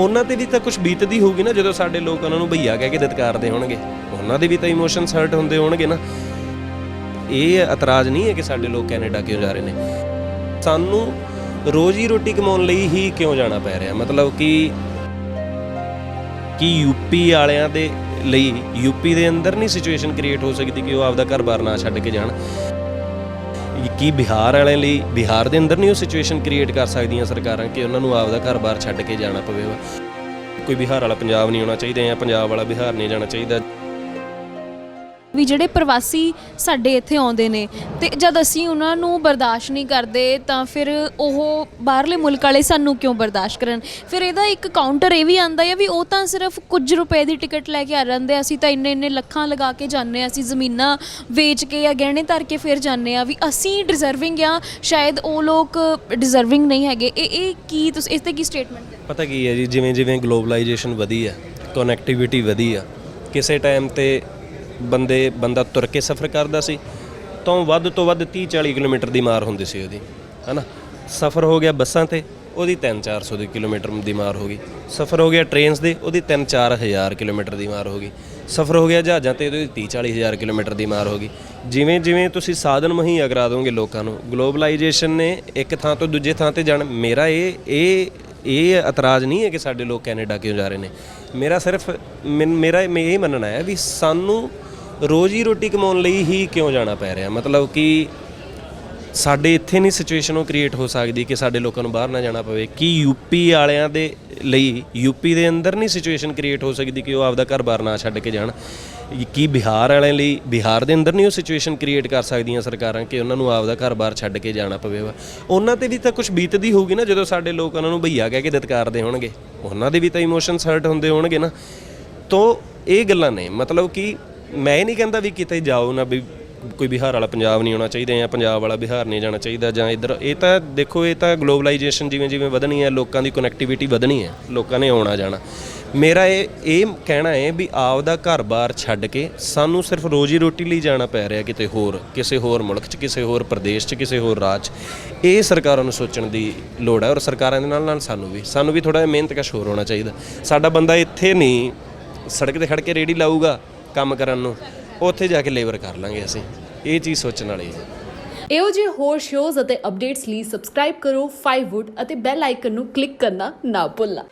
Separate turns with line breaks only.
ਉਹਨਾਂ ਤੇ ਵੀ ਤਾਂ ਕੁਝ ਬੀਤਦੀ ਹੋਊਗੀ ਨਾ ਜਦੋਂ ਸਾਡੇ ਲੋਕ ਉਹਨਾਂ ਨੂੰ ਭਈਆ ਕਹਿ ਕੇ ਦਤਕਾਰਦੇ ਹੋਣਗੇ। ਉਹਨਾਂ ਦੇ ਵੀ ਤਾਂ ਇਮੋਸ਼ਨਸ ਹਰਟ ਹੁੰਦੇ ਹੋਣਗੇ ਨਾ। ਇਹ ਇਤਰਾਜ਼ ਨਹੀਂ ਹੈ ਕਿ ਸਾਡੇ ਲੋਕ ਕੈਨੇਡਾ ਕਿਉਂ ਜਾ ਰਹੇ ਨੇ। ਸਾਨੂੰ ਰੋਜੀ ਰੋਟੀ ਕਮਾਉਣ ਲਈ ਹੀ ਕਿਉਂ ਜਾਣਾ ਪੈ ਰਿਹਾ? ਮਤਲਬ ਕਿ ਕਿ ਯੂਪੀ ਵਾਲਿਆਂ ਦੇ ਲਈ ਯੂਪੀ ਦੇ ਅੰਦਰ ਨਹੀਂ ਸਿਚੁਏਸ਼ਨ ਕ੍ਰੀਏਟ ਹੋ ਸਕਦੀ ਕਿ ਉਹ ਆਪਦਾ ਘਰ-ਬਾਰ ਨਾ ਛੱਡ ਕੇ ਜਾਣ। ਕੀ ਬਿਹਾਰ ਵਾਲਿਆਂ ਲਈ, ਬਿਹਾਰ ਦੇ ਅੰਦਰ ਨਹੀਂ ਉਹ ਸਿਚੁਏਸ਼ਨ ਕ੍ਰੀਏਟ ਕਰ ਸਕਦੀਆਂ ਸਰਕਾਰਾਂ ਕਿ ਉਹਨਾਂ ਨੂੰ ਆਪਦਾ ਘਰ-ਬਾਰ ਛੱਡ ਕੇ ਜਾਣਾ ਪਵੇਗਾ? ਕੋਈ ਬਿਹਾਰ ਵਾਲਾ ਪੰਜਾਬ ਨਹੀਂ ਆਉਣਾ ਚਾਹੀਦਾ ਜਾਂ ਪੰਜਾਬ ਵਾਲਾ ਬਿਹਾਰ ਨਹੀਂ ਜਾਣਾ ਚਾਹੀਦਾ।
ਵੀ ਜਿਹੜੇ ਪ੍ਰਵਾਸੀ ਸਾਡੇ ਇੱਥੇ ਆਉਂਦੇ ਨੇ ਤੇ ਜਦ ਅਸੀਂ ਉਹਨਾਂ ਨੂੰ ਬਰਦਾਸ਼ਤ ਨਹੀਂ ਕਰਦੇ ਤਾਂ ਫਿਰ ਉਹ ਬਾਹਰਲੇ ਮੁਲਕ ਵਾਲੇ ਸਾਨੂੰ ਕਿਉਂ ਬਰਦਾਸ਼ਤ ਕਰਨ? ਫਿਰ ਇਹਦਾ ਇੱਕ ਕਾਊਂਟਰ ਇਹ ਵੀ ਆਂਦਾ ਹੈ ਵੀ ਉਹ ਤਾਂ ਸਿਰਫ ਕੁਝ ਰੁਪਏ ਦੀ ਟਿਕਟ ਲੈ ਕੇ ਆ ਜਾਂਦੇ ਆ, ਅਸੀਂ ਤਾਂ ਇੰਨੇ ਇੰਨੇ ਲੱਖਾਂ ਲਗਾ ਕੇ ਜਾਂਦੇ ਆ ਅਸੀਂ ਜ਼ਮੀਨਾਂ ਵੇਚ ਕੇ ਜਾਂ ਗਹਿਣੇ ਧਰ ਕੇ ਫਿਰ ਜਾਂਦੇ ਆ ਵੀ ਅਸੀਂ ਡਿਜ਼ਰਵਿੰਗ ਆ ਸ਼ਾਇਦ ਉਹ ਲੋਕ ਡਿਜ਼ਰਵਿੰਗ ਨਹੀਂ ਹੈਗੇ। ਇਹ ਇਹ ਕੀ ਤੁਸੀਂ ਇਸ ਤੇ ਕੀ ਸਟੇਟਮੈਂਟ
ਪਤਾ ਕੀ ਹੈ ਜੀ ਜਿਵੇਂ ਜਿਵੇਂ ਗਲੋਬਲਾਈਜੇਸ਼ਨ ਵਧੀ ਹੈ ਕਨੈਕਟੀਵਿਟੀ ਵਧੀ ਆ ਕਿਸੇ ਟਾਈਮ ਤੇ ਬੰਦੇ, ਬੰਦਾ ਤੁਰ ਕੇ ਸਫ਼ਰ ਕਰਦਾ ਸੀ, ਤਾਂ ਵੱਧ ਤੋਂ ਵੱਧ 30 40 ਕਿਲੋਮੀਟਰ ਦੀ ਮਾਰ ਹੁੰਦੀ ਸੀ ਉਹਦੀ, ਹਨਾ? ਸਫ਼ਰ ਹੋ ਗਿਆ ਬੱਸਾਂ ਤੇ, ਉਹਦੀ 3 400 ਦੀ ਕਿਲੋਮੀਟਰ ਦੀ ਮਾਰ ਹੋ ਗਈ। ਸਫ਼ਰ ਹੋ ਗਿਆ ਟ੍ਰੇਨਸ ਦੇ, ਉਹਦੀ 3 4000 ਕਿਲੋਮੀਟਰ ਦੀ ਮਾਰ ਹੋ ਗਈ। ਸਫ਼ਰ ਹੋ ਗਿਆ ਜਹਾਜ਼ਾਂ ਤੇ, ਉਹਦੀ 30 40000 ਕਿਲੋਮੀਟਰ ਦੀ ਮਾਰ ਹੋ ਗਈ। ਜਿਵੇਂ ਜਿਵੇਂ ਤੁਸੀਂ ਸਾਧਨ ਮੁਹੱਈਆ ਕਰਾ ਦੋਗੇ ਲੋਕਾਂ ਨੂੰ, ਗਲੋਬਲਾਈਜੇਸ਼ਨ ਨੇ ਇੱਕ ਥਾਂ ਤੋਂ ਦੂਜੇ ਥਾਂ ਤੇ ਜਾਣ, ਮੇਰਾ ਇਹ ਇਹ ਇਹ ਇਤਰਾਜ਼ ਨਹੀਂ ਹੈ ਕਿ ਸਾਡੇ ਲੋਕ ਕੈਨੇਡਾ ਕਿਉਂ ਜਾ ਰਹੇ ਨੇ। ਮੇਰਾ ਸਿਰਫ, ਮੈਨ- ਮੇਰਾ, ਮੈਂ ਇਹ ਮੰਨਣਾ ਹੈ ਵੀ ਸਾਨੂੰ ਰੋਜੀ ਰੋਟੀ ਕਮਾਉਣ ਲਈ ਹੀ ਕਿਉਂ ਜਾਣਾ ਪੈ ਰਿਹਾ? ਮਤਲਬ ਕਿ ਸਾਡੇ ਇੱਥੇ ਨਹੀਂ ਸਿਚੁਏਸ਼ਨ ਉਹ ਕ੍ਰੀਏਟ ਹੋ ਸਕਦੀ ਕਿ ਸਾਡੇ ਲੋਕਾਂ ਨੂੰ ਬਾਹਰ ਨਾ ਜਾਣਾ ਪਵੇ। ਕੀ ਯੂਪੀ ਵਾਲਿਆਂ ਦੇ ਲਈ ਯੂਪੀ ਦੇ ਅੰਦਰ ਨਹੀਂ ਸਿਚੁਏਸ਼ਨ ਕ੍ਰੀਏਟ ਹੋ ਸਕਦੀ ਕਿ ਉਹ ਆਪਦਾ ਘਰ-ਬਾਰ ਨਾ ਛੱਡ ਕੇ ਜਾਣ? ਕੀ ਬਿਹਾਰ ਵਾਲਿਆਂ ਲਈ, ਬਿਹਾਰ ਦੇ ਅੰਦਰ ਨਹੀਂ ਉਹ ਸਿਚੁਏਸ਼ਨ ਕ੍ਰੀਏਟ ਕਰ ਸਕਦੀਆਂ ਸਰਕਾਰਾਂ ਕਿ ਉਹਨਾਂ ਨੂੰ ਆਪਦਾ ਘਰ-ਬਾਰ ਛੱਡ ਕੇ ਜਾਣਾ ਪਵੇ? ਉਹਨਾਂ ਤੇ ਵੀ ਤਾਂ ਕੁਝ ਬੀਤਦੀ ਹੋਊਗੀ ਨਾ ਜਦੋਂ ਸਾਡੇ ਲੋਕ ਉਹਨਾਂ ਨੂੰ ਭਈਆ ਕਹਿ ਕੇ ਦਤਕਾਰਦੇ ਹੋਣਗੇ। ਉਹਨਾਂ ਦੇ ਵੀ ਤਾਂ ਇਮੋਸ਼ਨਸ ਹਰਟ ਹੁੰਦੇ ਹੋਣਗੇ ਨਾ। ਤੋਂ ਇਹ ਗੱਲਾਂ ਨੇ। ਮਤਲਬ ਕਿ ਮੈਂ ਇਹ ਨਹੀਂ ਕਹਿੰਦਾ ਵੀ ਕਿਤੇ ਜਾਓ ਨਾ ਵੀ ਕੋਈ ਬਿਹਾਰ ਵਾਲਾ ਪੰਜਾਬ ਨਹੀਂ ਆਉਣਾ ਚਾਹੀਦਾ ਜਾਂ ਪੰਜਾਬ ਵਾਲਾ ਬਿਹਾਰ ਨਹੀਂ ਜਾਣਾ ਚਾਹੀਦਾ ਜਾਂ ਇੱਧਰ। ਇਹ ਤਾਂ ਦੇਖੋ, ਇਹ ਤਾਂ ਗਲੋਬਲਾਈਜੇਸ਼ਨ ਜਿਵੇਂ ਜਿਵੇਂ ਵਧਣੀ ਹੈ, ਲੋਕਾਂ ਦੀ ਕਨੈਕਟੀਵਿਟੀ ਵਧਣੀ ਹੈ, ਲੋਕਾਂ ਨੇ ਆਉਣਾ ਜਾਣਾ। ਮੇਰਾ ਇਹ ਇਹ ਕਹਿਣਾ ਹੈ ਵੀ ਆਪਦਾ ਘਰ-ਬਾਰ ਛੱਡ ਕੇ ਸਾਨੂੰ ਸਿਰਫ ਰੋਜੀ ਰੋਟੀ ਲਈ ਜਾਣਾ ਪੈ ਰਿਹਾ ਕਿਤੇ ਹੋਰ, ਕਿਸੇ ਹੋਰ ਮੁਲਕ 'ਚ, ਕਿਸੇ ਹੋਰ ਪ੍ਰਦੇਸ਼ 'ਚ, ਕਿਸੇ ਹੋਰ ਰਾਜ 'ਚ। ਇਹ ਸਰਕਾਰਾਂ ਨੂੰ ਸੋਚਣ ਦੀ ਲੋੜ ਹੈ ਔਰ ਸਰਕਾਰਾਂ ਦੇ ਨਾਲ ਨਾਲ ਸਾਨੂੰ ਵੀ। ਸਾਨੂੰ ਵੀ ਥੋੜਾ ਜਿਹਾ ਮਿਹਨਤ ਕਸ਼ ਹੋਰ ਹੋਣਾ ਚਾਹੀਦਾ। ਸਾਡਾ ਬੰਦਾ ਇੱਥੇ ਨਹੀਂ, ਸੜਕ ਤੇ ਖੜ ਕੇ ਰੇੜੀ ਲਾਊਗਾ। ਕੰਮ ਕਰਨ ਨੂੰ, ਉੱਥੇ ਜਾ ਕੇ ਲੇਬਰ ਕਰ ਲਾਂਗੇ ਅਸੀਂ। ਇਹ ਚੀਜ਼ ਸੋਚਣ ਵਾਲੀ ਹੈ।
ਇਹੋ ਜਿਹੇ ਹੋਰ ਸ਼ੋਜ਼ ਅਤੇ ਅਪਡੇਟਸ ਲਈ ਸਬਸਕ੍ਰਾਈਬ ਕਰੋ 5wood ਅਤੇ ਬੈਲ ਆਈਕਨ ਨੂੰ ਕਲਿੱਕ ਕਰਨਾ ਨਾ ਭੁੱਲਣਾ।